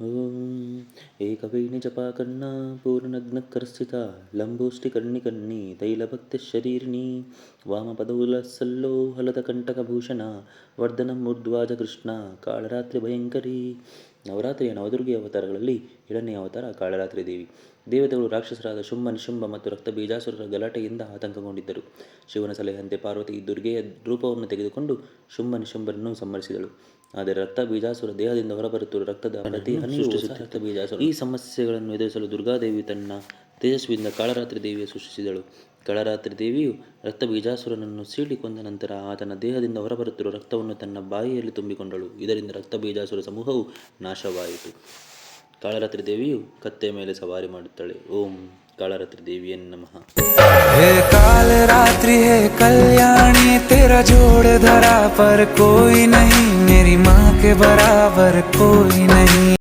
एकवेणिजपाकर्णा पूर्णनग्नकरस्थिता लम्बोष्टिकर्णिकर्णी तैलभक्तिशरीरिणी वामपदौलसल्लो हलदकण्टकभूषणा वर्धनं मूर्ध्वाजकृष्णा कालरात्रिभयङ्करी ನವರಾತ್ರಿಯ ನವದುರ್ಗಿ ಅವತಾರಗಳಲ್ಲಿ ಎರಡನೇ ಅವತಾರ ಕಾಳರಾತ್ರಿ ದೇವಿ. ದೇವತೆಗಳು ರಾಕ್ಷಸರಾದ ಶುಂಭ ನಿಶುಂಭ ಮತ್ತು ರಕ್ತ ಬೀಜಾಸುರರ ಗಲಾಟೆಯಿಂದ ಆತಂಕಗೊಂಡಿದ್ದರು. ಶಿವನ ಸಲಹೆಯಂತೆ ಪಾರ್ವತಿ ದುರ್ಗೆಯ ರೂಪವನ್ನು ತೆಗೆದುಕೊಂಡು ಶುಂಭ ನಿಶುಂಭರನ್ನು ಸಂಹರಿಸಿದಳು. ಆದರೆ ರಕ್ತ ಬೀಜಾಸುರ ದೇಹದಿಂದ ಹೊರಬರುತ್ತಿರುವ ರಕ್ತದ ರಕ್ತ ಬೀಜಾಸುರ ಈ ಸಮಸ್ಯೆಗಳನ್ನು ಎದುರಿಸಲು ದುರ್ಗಾದೇವಿ ತನ್ನ ತೇಜಸ್ವಿಯಿಂದ ಕಾಳರಾತ್ರಿ ದೇವಿಯ ಸೃಷ್ಟಿಸಿದಳು. ಕಾಳರಾತ್ರಿ ದೇವಿಯು ರಕ್ತ ಬೀಜಾಸುರನನ್ನು ಸೀಳಿ ಕೊಂದ ನಂತರ ಆತನ ದೇಹದಿಂದ ಹೊರಬರುತ್ತಿರುವ ರಕ್ತವನ್ನು ತನ್ನ ಬಾಯಿಯಲ್ಲಿ ತುಂಬಿಕೊಂಡಳು ಇದರಿಂದ ರಕ್ತ ಬೀಜಾಸುರ ಸಮೂಹವು ನಾಶವಾಯಿತು ಕಾಳರಾತ್ರಿ ದೇವಿಯು ಕತ್ತೆಯ ಮೇಲೆ ಸವಾರಿ ಮಾಡುತ್ತಾಳೆ ಓಂ ಕಾಳರಾತ್ರಿ ದೇವಿಯೇ ನಮಃ हे काल रात्रि है कल्याणी तेरा जोड़ धरा पर कोई नहीं मेरी माँ के बराबर कोई नहीं